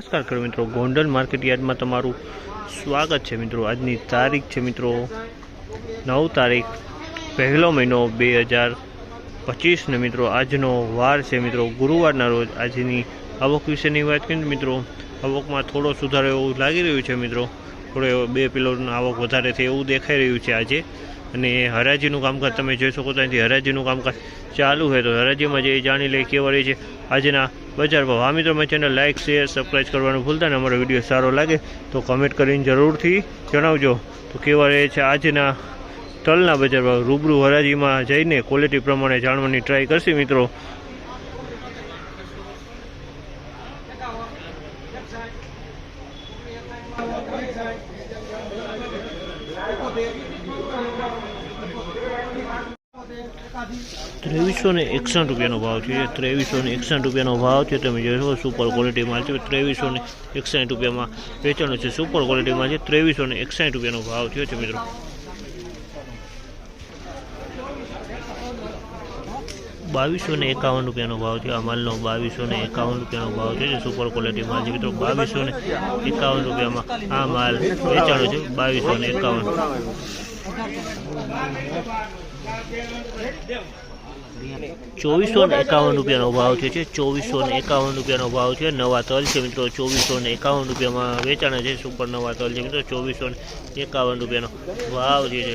નમસ્કાર કરો મિત્રો. ગોંડલ માર્કેટ યાર્ડમાં તમારું સ્વાગત છે મિત્રો. આજની તારીખ છે મિત્રો નવ તારીખ, પહેલો મહિનો બે હજાર પચીસને મિત્રો. આજનો વાર છે મિત્રો. ગુરુવારના રોજ આજની આવક વિશેની વાત કરીએ મિત્રો, આવકમાં થોડો સુધારો એવું લાગી રહ્યું છે મિત્રો. થોડો એવો બે પિલોની આવક વધારે થઈ એવું દેખાઈ રહ્યું છે આજે. અને હરાજીનું કામકાજ તમે જોઈ શકો તો અહીંથી હરાજીનું કામકાજ ચાલુ છે તો હરાજીમાં જે જાણી લઈએ કેવા રહી છે. આજના બજાર ભાવ. આ મિત્રો મારી ચેનલ લાઇક શેર સબસ્ક્રાઈબ કરવાનું ભૂલતા ને અમારો વીડિયો સારો લાગે તો કમેન્ટ કરીને જરૂરથી જણાવજો. તો કેવા રહે છે આજના તલના બજાર ભાવ. રૂબરૂ હરાજીમાં જઈને ક્વોલિટી પ્રમાણે જાણવાની ટ્રાય કરશે મિત્રો. ત્રેવીસો ને એકસઠ રૂપિયાનો ભાવ છે. ત્રેવીસો ને એકસઠ રૂપિયાનો ભાવ છે તમે જોઈ સુપર ક્વોલિટી માલ છે. ત્રેવીસો ને એકસઠ રૂપિયામાં વેચાણો છે. સુપર ક્વોલિટીમાં છે. ત્રેવીસો ને એકસઠ રૂપિયાનો ભાવ થયો છે મિત્રો. બાવીસો ને એકાવન રૂપિયાનો ભાવ છે આ માલનો બાવીસો ને એકાવન રૂપિયાનો ભાવ છે. સુપર ક્વોલિટી માલ છે મિત્રો. બાવીસો ને એકાવન રૂપિયામાં આ માલ વેચાણો છે. બાવીસો ને એકાવન. ચોવીસો ને એકાવન રૂપિયાનો ભાવ છે છે ચોવીસો ને એકાવન રૂપિયાનો ભાવ છે નવા તલ છે મિત્રો ચોવીસો ને એકાવન રૂપિયામાં વેચાણ છે, સુપર નવા તલ છે મિત્રો ચોવીસો ને એકાવન રૂપિયાનો ભાવ જે છે.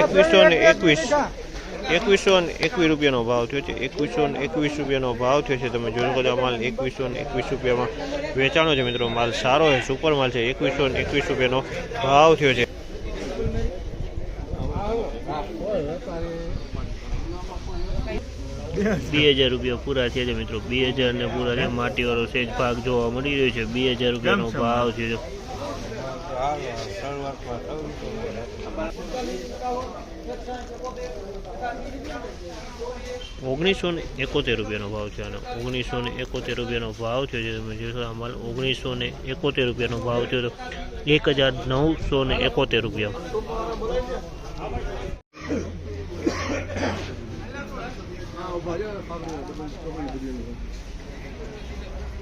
એકવીસો ને એકવીસ. એકવીસો ને એકવીસ રૂપિયાનો ભાવ થયો છે. એકવીસો ને એકવીસ રૂપિયાનો ભાવ થયો છે. તમે જોઈ શકો છો માલ એકવીસો ને એકવીસ રૂપિયામાં વેચાણો છે મિત્રો. માલ સારો છે સુપર માલ છે. એકવીસો ને એકવીસ રૂપિયાનો ભાવ થયો છે. બે હજાર રૂપિયા પૂરા થયા છે મિત્રો. બે હજાર ને પૂરા છે માટીવાળો સેજ ભાગ જોવા મળી રહ્યો છે. બે હજાર રૂપિયાનો ભાવ થયો છે. ઓગણીસો ને એકોતેર રૂપિયાનો ભાવ છે અને ઓગણીસો ને એકોતેર રૂપિયાનો ભાવ છે. જે તમે જોશો અમારે ઓગણીસો ને એકોતેર રૂપિયાનો ભાવ છે તો એક હજાર નવસો ને એકોતેર રૂપિયા.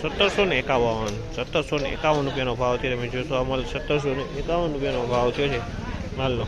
સત્તરસો ને એકાવન. સત્તરસો ને એકાવન રૂપિયાનો ભાવ છે તમે જોશો અમારે સત્તરસો ને એકાવન રૂપિયાનો ભાવ થયો છે. માલનો